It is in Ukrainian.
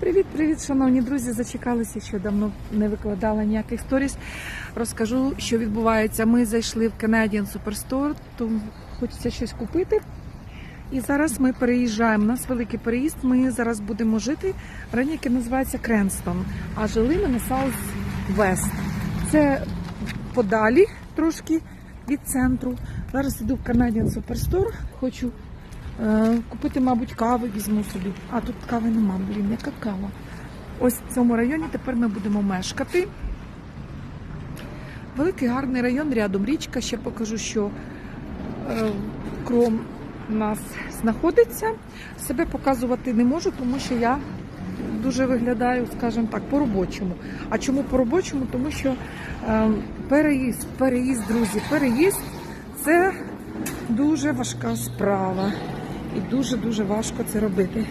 Привіт-привіт, шановні друзі! Зачекалися, що давно не викладала ніяких сторіс. Розкажу, що відбувається. Ми зайшли в Canadian Superstore, тому хочеться щось купити. І зараз ми переїжджаємо. У нас великий переїзд. Ми зараз будемо жити в районі, який називається Кренстон. А жили ми на Саус Вест. Це подалі трошки від центру. Зараз іду в Canadian Superstore. Хочу Купити, мабуть, кави візьму собі. А тут кави нема, блін, яка кава. Ось в цьому районі тепер ми будемо мешкати. Великий гарний район, рядом річка. Ще покажу, що е, кром нас знаходиться. Себе показувати не можу, тому що я дуже виглядаю, скажімо так, по-робочому. А чому по-робочому? Тому що е, переїзд, переїзд, друзі, переїзд це дуже важка справа. І дуже-дуже важко це робити.